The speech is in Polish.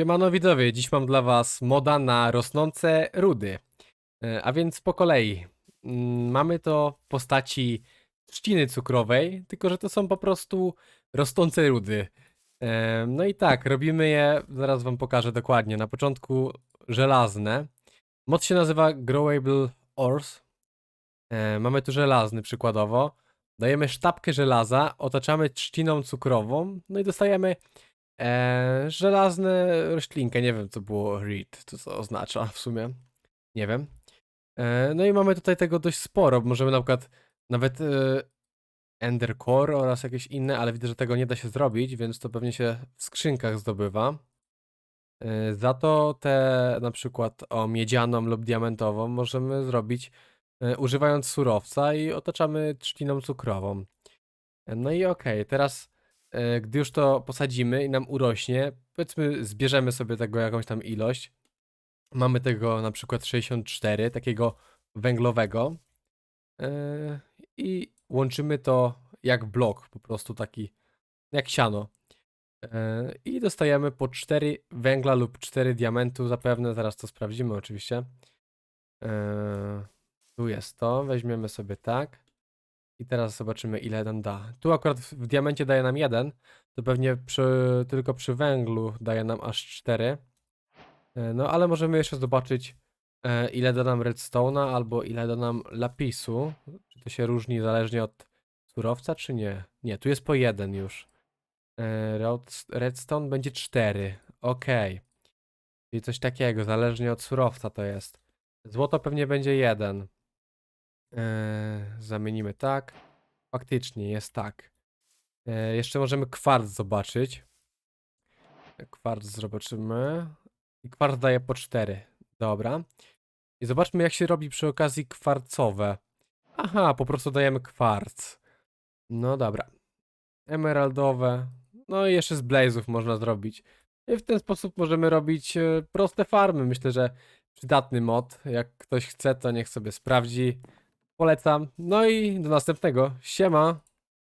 Siemano widzowie, dziś mam dla was moda na rosnące rudy. E, A więc po kolei. Mm, Mamy to w postaci trzciny cukrowej, tylko że to są po prostu rosnące rudy. E, No i tak, robimy je, zaraz wam pokażę dokładnie. Na początku żelazne. Mod się nazywa Growable Ores. E, Mamy tu żelazny przykładowo. Dajemy sztabkę żelaza, otaczamy trzciną cukrową, no i dostajemy Eee, żelazne roślinkę, nie wiem co było read, to co oznacza w sumie, nie wiem. Eee, no i mamy tutaj tego dość sporo, możemy na przykład nawet e, Ender Core oraz jakieś inne, ale widzę, że tego nie da się zrobić, więc to pewnie się w skrzynkach zdobywa. Eee, za to te na przykład o miedzianą lub diamentową możemy zrobić e, używając surowca i otaczamy trzciną cukrową. E, No i okej, teraz e, gdy już to posadzimy i nam urośnie, powiedzmy zbierzemy sobie tego jakąś tam ilość. Mamy tego na przykład 64, takiego węglowego. e, I łączymy to jak blok, po prostu taki, jak siano. E, I dostajemy po 4 węgla lub 4 diamentu zapewne, zaraz to sprawdzimy oczywiście. Tu jest to, weźmiemy sobie tak. I teraz zobaczymy, ile nam da. Tu akurat w diamencie daje nam jeden, to pewnie przy, tylko przy węglu daje nam aż 4. No ale możemy jeszcze zobaczyć, e, ile da nam redstone'a albo ile da nam lapisu. Czy to się różni zależnie od surowca, czy nie? Nie, tu jest po jeden już. E, Redstone będzie 4. Okej. Czyli coś takiego, zależnie od surowca to jest. Złoto pewnie będzie jeden. Eee, zamienimy tak. Faktycznie jest tak. Eee, jeszcze możemy kwarc zobaczyć. Kwarc zobaczymy. I kwarc daje po 4. Dobra. I zobaczmy, jak się robi przy okazji kwarcowe. Aha, po prostu dajemy kwarc. No dobra. Emeraldowe. No i jeszcze z blazów można zrobić. I w ten sposób możemy robić e, proste farmy. Myślę, że przydatny mod. Jak ktoś chce, to niech sobie sprawdzi. Polecam. No i do następnego. Siema.